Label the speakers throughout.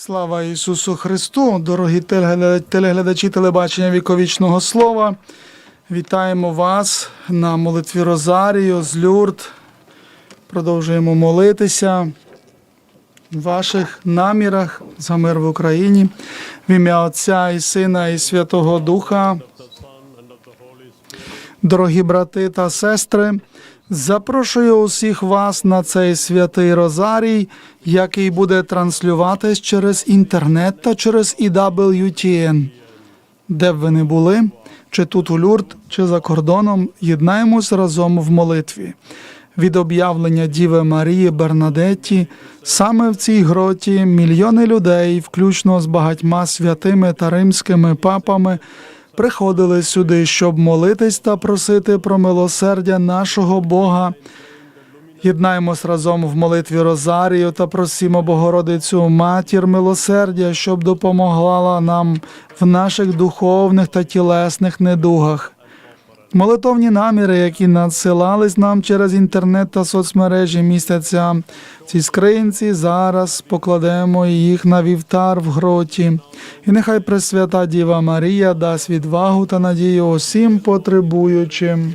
Speaker 1: Слава Ісусу Христу, дорогі телеглядачі телебачення віковічного слова. Вітаємо вас на молитві Розарію з Люрд. Продовжуємо молитися в ваших намірах за мир в Україні. В ім'я Отця і Сина і Святого Духа. Дорогі брати та сестри, запрошую усіх вас на цей святий Розарій, який буде транслюватись через інтернет та через EWTN. Де б ви не були, чи тут у Люрт, чи за кордоном, єднаємось разом в молитві. Від об'явлення Діви Марії Бернадетті саме в цій гроті мільйони людей, включно з багатьма святими та римськими папами, приходили сюди, щоб молитись та просити про милосердя нашого Бога. Єднаємось разом в молитві Розарію та просімо Богородицю Матір милосердя, щоб допомогла нам в наших духовних та тілесних недугах. Молитовні наміри, які надсилались нам через інтернет та соцмережі, містяться в цій скринці. Зараз покладемо їх на вівтар в гроті. І нехай Пресвята Діва Марія дасть відвагу та надію усім потребуючим.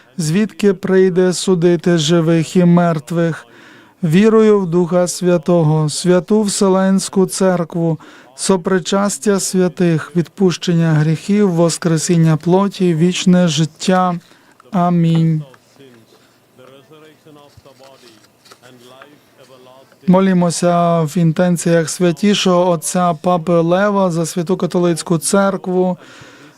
Speaker 1: звідки прийде судити живих і мертвих. Вірую в Духа Святого, святу Вселенську церкву, сопричастя святих, відпущення гріхів, воскресіння плоті, вічне життя. Амінь. Молімося в інтенціях святішого Отця Папи Лева за святу католицьку церкву.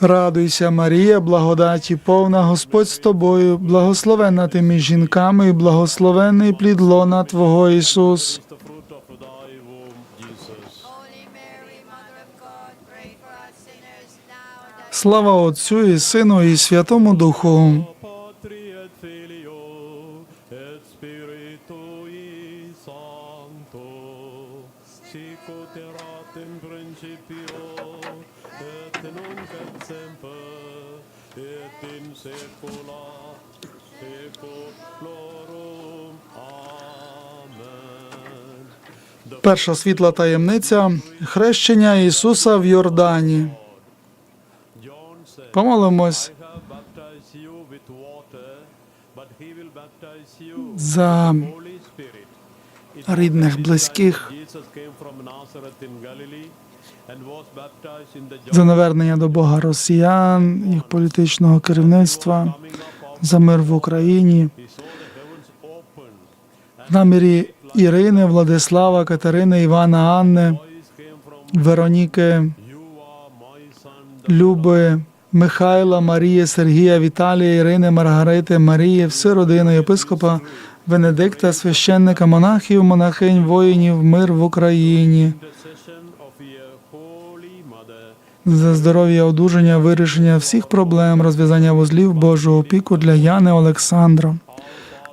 Speaker 1: Радуйся, Марія, благодаті повна Господь з тобою, благословена ти між жінками, і благословений плід лона Твого Ісус. Слава Отцю і Сину, і Святому Духу. Перша світла таємниця хрещення Ісуса в Йордані. Помолимось за рідних, близьких. за навернення до Бога росіян, їх політичного керівництва, за мир в Україні. В намірі Ірини, Владислава, Катерини, Івана, Анни, Вероніки, Люби, Михайла, Марії, Сергія, Віталія, Ірини, Маргарити, Марії, всю родину єпископа Венедикта, священника, монахів, монахинь, воїнів, мир в Україні. За здоров'я, одужання, вирішення всіх проблем, розв'язання вузлів, Божу опіку для Яни Олександра.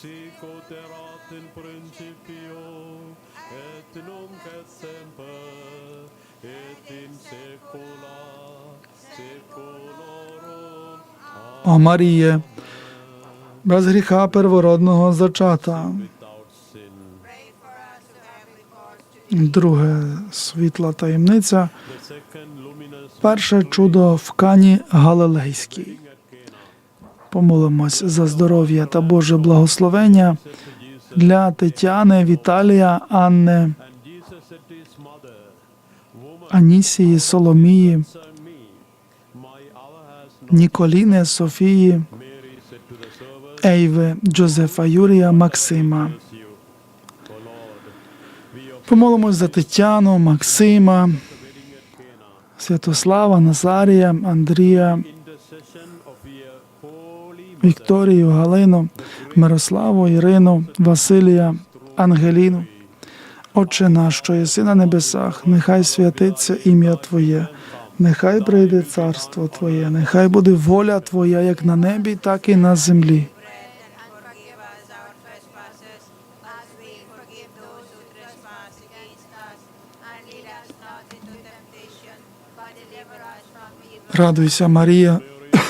Speaker 2: Sic ut erat in principio et nunc et semper et in saecula saeculorum.
Speaker 1: О Маріє, без гріха первородного зачата. Друге світла таємниця. Перше чудо в Кані Галилейській. Помолимось за здоров'я та Боже благословення для Тетяни, Віталія, Анни, Анісії, Соломії. Ніколіни, Софії, Ейви, Джозефа, Юрія, Максима. Помолимось за Тетяну, Максима. Святослава, Назарія, Андрія, Вікторію, Галину, Мирославу, Ірину, Василія, Ангеліну. Отче наш, що єси на небесах, нехай святиться ім'я Твоє, нехай прийде царство Твоє, нехай буде воля Твоя, як на небі, так і на землі. Радуйся, Марія,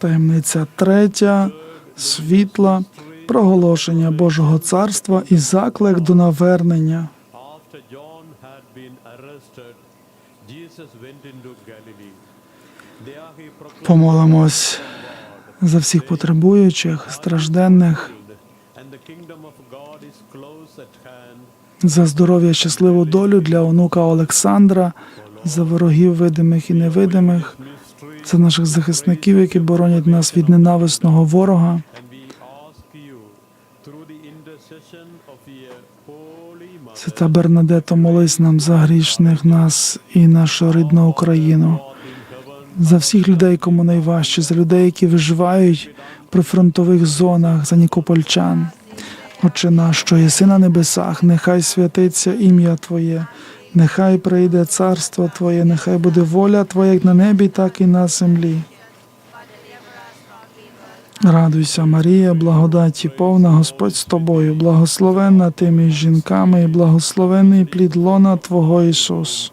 Speaker 1: Таємниця третя, світла, проголошення Божого царства і заклик до навернення. Помолимось за всіх потребуючих, стражденних, за здоров'я, щасливу долю для онука Олександра, за ворогів видимих і невидимих, За наших захисників, які боронять нас від ненависного ворога. Свята Бернадето, молись нам за грішних нас і нашу рідну Україну, за всіх людей, кому найважче, за людей, які виживають в прифронтових зонах, за нікопольчан. Отче наш, що єси на небесах, нехай святиться ім'я Твоє, нехай прийде царство Твоє, нехай буде воля Твоя як на небі, так і на землі. Радуйся, Марія, благодаті повна, Господь з тобою, благословенна ти між жінками, і благословений плід лона Твого Ісус.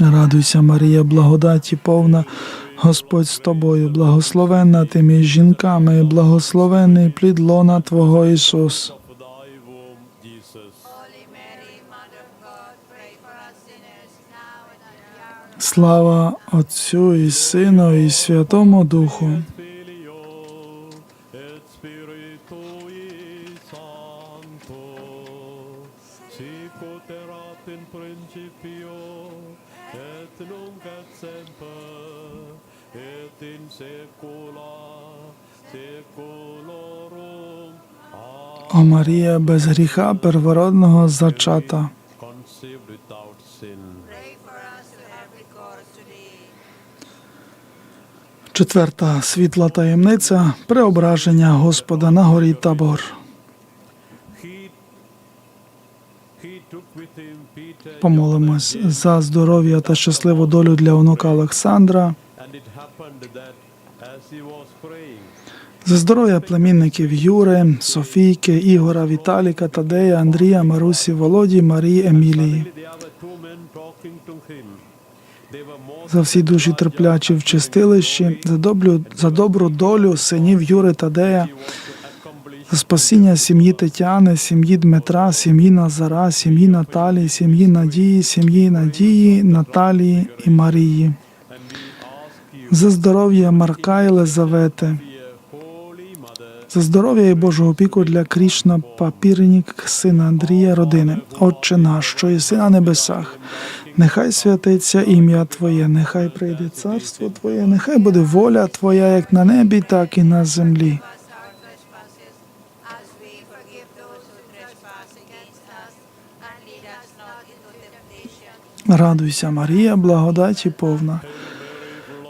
Speaker 1: Радуйся, Марія, благодаті повна, Господь з тобою, благословенна ти між жінками, благословений плід лона Твого Ісус. Слава Отцю і Сину, і Святому Духу. О Марія, без гріха первородного зачата. Четверта світла таємниця преображення Господа на горі Табор. Помолимось за здоров'я та щасливу долю для онука Олександра, за здоров'я племінників Юри, Софійки, Ігора, Віталіка, Тадея, Андрія, Марусі, Володі, Марії, Емілії. За всі душі терплячі в чистилищі, за добру, за добру долю синів Юри Тадея, за спасіння сім'ї Тетяни, сім'ї Дмитра, сім'ї Назара, сім'ї Наталії, сім'ї Надії, сім'ї Надії, Наталії і Марії, за здоров'я Марка і Лизавети, за здоров'я і Божу опіку для Крішна Папірнік, сина Андрія, родини, Отче наш, що єси на небесах. Нехай святиться ім'я Твоє, нехай прийде царство Твоє, нехай буде воля Твоя, як на небі, так і на землі. Радуйся, Марія, благодаті повна.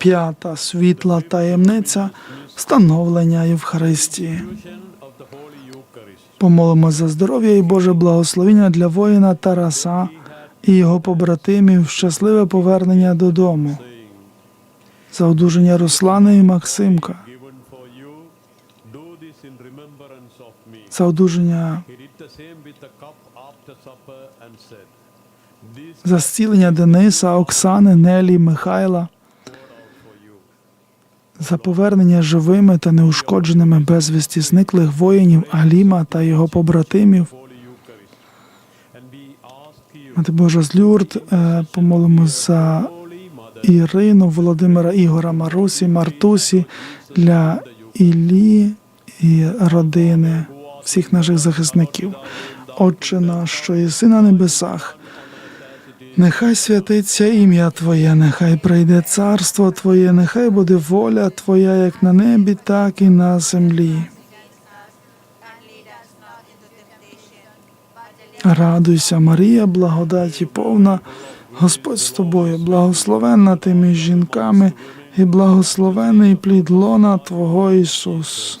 Speaker 1: П'ята світла таємниця становлення Євхаристії. Помолимо за здоров'я і Боже благословення для воїна Тараса і його побратимів, щасливе повернення додому, за одужання Руслана і Максимка, за одужання за зцілення Дениса, Оксани, Нелі, Михайла, за повернення живими та неушкодженими безвісті зниклих воїнів Аліма та його побратимів. Мати Божа з Люрд, е, помолимо за Ірину, Володимира, Ігора, Марусі, Мартусі, для Іллі і родини, всіх наших захисників. Отче наш, що єси на небесах, нехай святиться ім'я Твоє, нехай прийде царство Твоє, нехай буде воля Твоя, як на небі, так і на землі. Радуйся, Марія, благодаті повна, Господь з тобою, благословенна ти між жінками, і благословений плід лона Твого Ісус.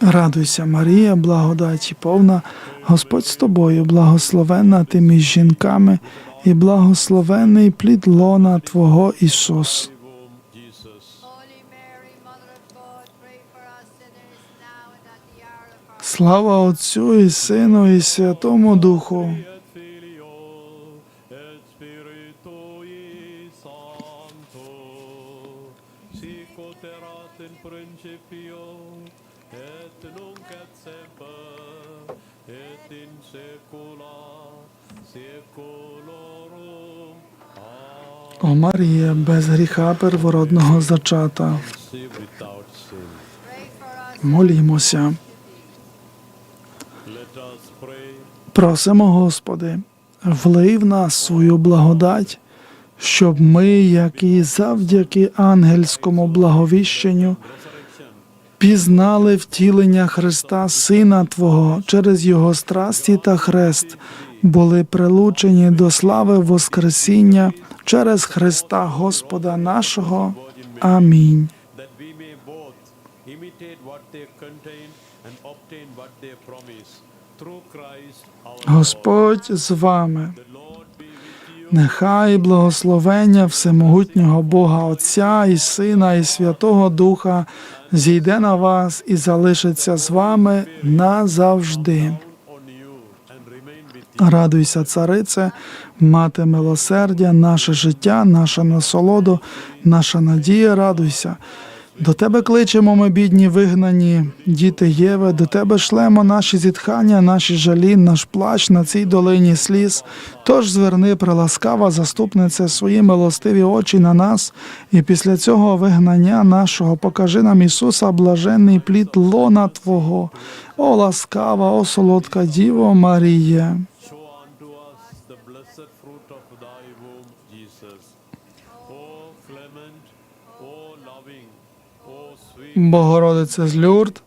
Speaker 1: Радуйся, Марія, благодаті повна, Господь з тобою, благословена ти між жінками, і благословений плід лона Твого Ісус. Слава Отцю і Сину, і Святому Духу. О Марія, без гріха первородного зачата. Молімося. Просимо, Господи, влий в нас свою благодать, щоб ми, як і завдяки ангельському благовіщенню, пізнали втілення Христа, Сина Твого, через Його страсті та хрест, були прилучені до слави Воскресіння через Христа Господа нашого. Амінь. Господь з вами. Нехай благословення Всемогутнього Бога Отця і Сина, і Святого Духа зійде на вас і залишиться з вами назавжди. Радуйся, царице, мати милосердя, наше життя, наша насолоду, наша надія, радуйся. До тебе кличемо ми, бідні вигнані, діти Єве, до тебе шлемо наші зітхання, наші жалі, наш плач на цій долині сліз. Тож зверни, приласкава заступнице, свої милостиві очі на нас, і після цього вигнання нашого покажи нам Ісуса, блаженний плід лона Твого. О, ласкава, о солодка Діво Марія. Богородице з Люрд,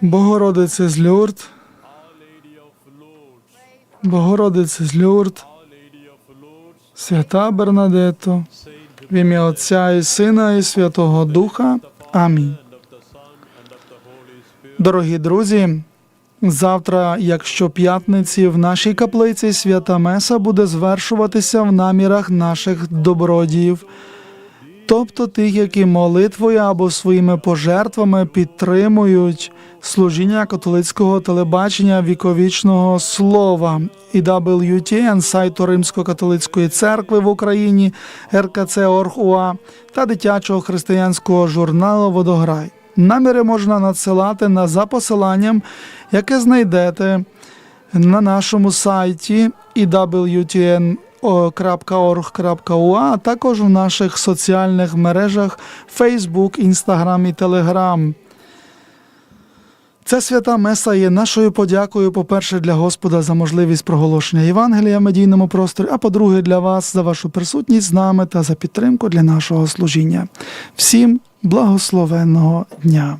Speaker 1: Богородице з Люрд, Богородице з Люрд, свята Бернадето, в ім'я Отця і Сина і Святого Духа. Амінь. Дорогі друзі, завтра, як щоп'ятниці, в нашій каплиці свята Меса буде звершуватися в намірах наших добродіїв, тобто тих, які молитвою або своїми пожертвами підтримують служіння католицького телебачення віковічного слова і WTN сайту Римсько-католицької церкви в Україні РКЦ.Орг.УА та дитячого християнського журналу Водограй. Наміри можна надсилати на за посиланням, яке знайдете на нашому сайті iwtn.org.ua, а також в наших соціальних мережах Facebook, Instagram і Telegram. Ця свята Меса є нашою подякою, по-перше, для Господа за можливість проголошення Євангелія в медійному просторі, а по-друге, для вас за вашу присутність з нами та за підтримку для нашого служіння. Всім благословенного дня!